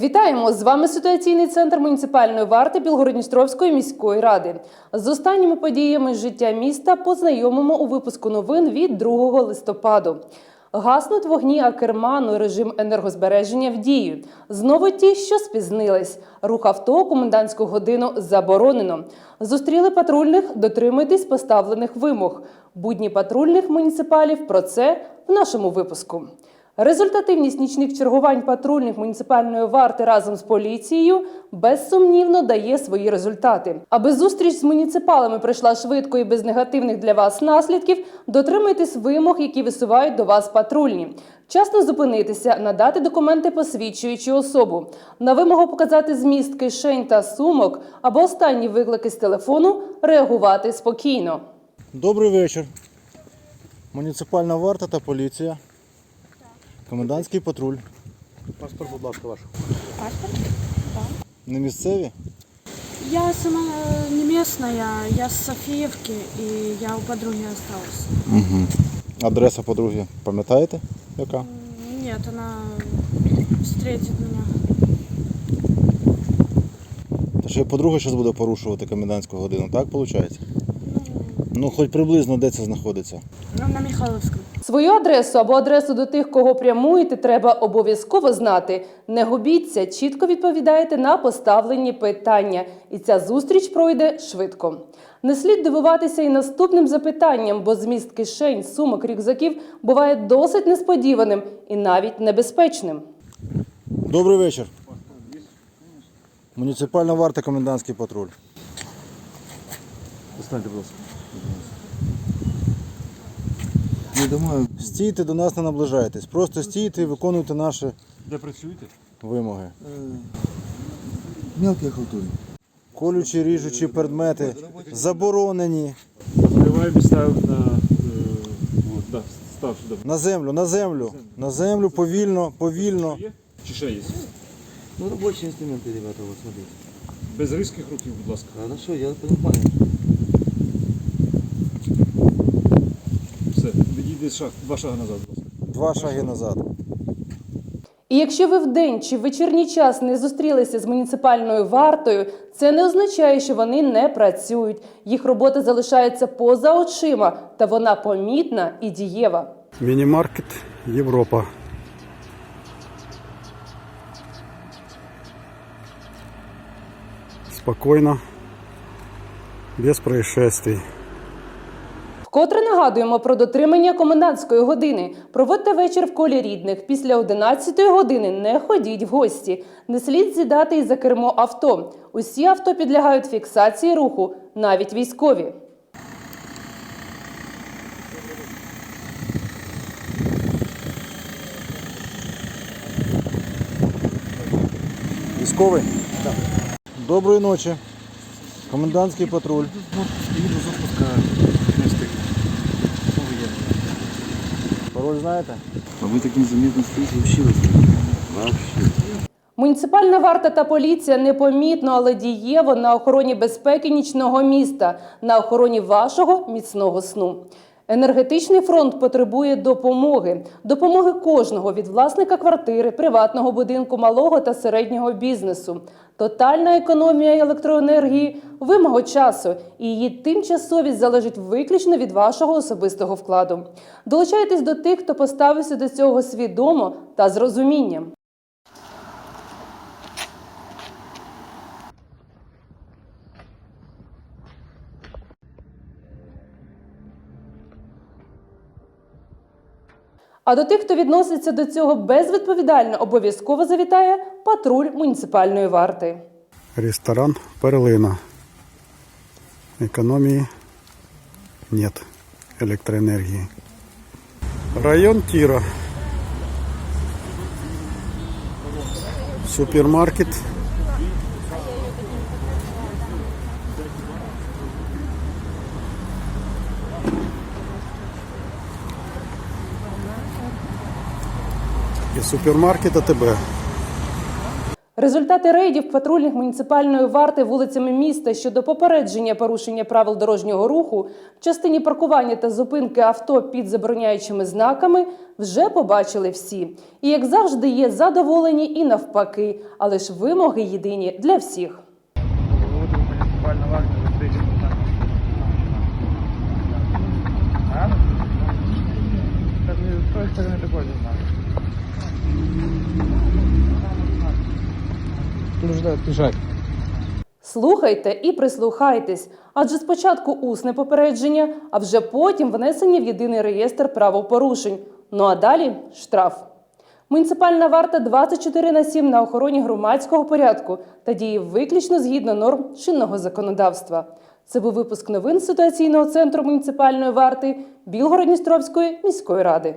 Вітаємо! З вами ситуаційний центр муніципальної варти Білгородністровської міської ради. З останніми подіями життя міста познайомимо у випуску новин від 2 листопаду. Гаснуть вогні Акерману, режим енергозбереження в дію. Знову ті, що спізнились. Рух авто комендантську годину заборонено. Зустріли патрульних, дотримуйтесь поставлених вимог. Будні патрульних муніципалів про це в нашому випуску. Результативність нічних чергувань патрульних муніципальної варти разом з поліцією безсумнівно дає свої результати. Аби зустріч з муніципалами пройшла швидко і без негативних для вас наслідків, дотримуйтесь вимог, які висувають до вас патрульні. Вчасно зупинитися, надати документи, посвідчуючи особу, на вимогу показати зміст кишень та сумок або останні виклики з телефону реагувати спокійно. Добрий вечір. Муніципальна варта та поліція. Комендантський патруль. Паспорт, будь ласка, ваш. Паспорт? Не місцеві? Я сама э, не местная, я с Софиевки, и я у подруги осталась. Угу. Адреса подруги пам'ятаєте? Яка? М, Нет, она встретит меня. Та ще подруга зараз буде порушувати комендантську годину, так виходить? Ну, хоч приблизно де це знаходиться. Ну, на Михайловском. Свою адресу або адресу до тих, кого прямуєте, треба обов'язково знати. Не губіться, чітко відповідаєте на поставлені питання, і ця зустріч пройде швидко. Не слід дивуватися і наступним запитанням, бо зміст кишень, сумок, рюкзаків буває досить несподіваним і навіть небезпечним. Добрий вечір. Муніципальна варта, комендантський патруль. Достаньте, будь ласка. Не думаю, Стійте до нас, не наближайтесь. Просто стійте і виконуйте наші де працюєте? вимоги. Е, Мелкие халтури. Колючі, ріжучі предмети заборонені. І ставимо на е, да, став. На землю, на землю, на землю, повільно, повільно. Є? Чи ще є? Ну, рабочие инструменты, ребята, вот смотрите. Без різких руків, будь ласка. Хорошо, я понимаю. Все, шаг, два шаги назад. Два шаги назад. І якщо ви вдень чи в вечірній час не зустрілися з муніципальною вартою, це не означає, що вони не працюють. Їх робота залишається поза очима, та вона помітна і дієва. Міні-маркет Європа. Спокійно, без происшествий. Вкотре нагадуємо про дотримання комендантської години. Проводьте вечір в колі рідних. Після 11 години не ходіть в гості. Не слід з'їдати і за кермо авто. Усі авто підлягають фіксації руху, навіть військові. Військовий? Так. Доброї ночі. Комендантський патруль. Їду запуска не встиг. Що ви є? Пароль знаєте? А ви таким незаметно стоїте, вообще вас Вообще. Муніципальна варта та поліція непомітно, але дієво на охороні безпеки нічного міста, на охороні вашого міцного сну. Енергетичний фронт потребує допомоги, допомоги кожного від власника квартири, приватного будинку, малого та середнього бізнесу. Тотальна економія електроенергії вимога часу, і її тимчасовість залежить виключно від вашого особистого вкладу. Долучайтесь до тих, хто поставився до цього свідомо та з розумінням. А до тих, хто відноситься до цього безвідповідально, обов'язково завітає патруль муніципальної варти. Ресторан Перлина. Економії нет електроенергії. Район Тіра. Супермаркет. І супермаркет АТБ. Результати рейдів патрульних муніципальної варти вулицями міста щодо попередження порушення правил дорожнього руху в частині паркування та зупинки авто під забороняючими знаками вже побачили всі. І як завжди, є задоволені і навпаки, але ж вимоги єдині для всіх. Виводимо муніципальна варта закриті. А? Так, не з тої сторони також не знаю. Нужно бежать. Слухайте і прислухайтесь, адже спочатку усне попередження, а вже потім внесення в єдиний реєстр правопорушень. Ну а далі штраф. Муніципальна варта 24 на 7 на охороні громадського порядку та діє виключно згідно норм чинного законодавства. Це був випуск новин ситуаційного центру муніципальної варти Білгород-Дністровської міської ради.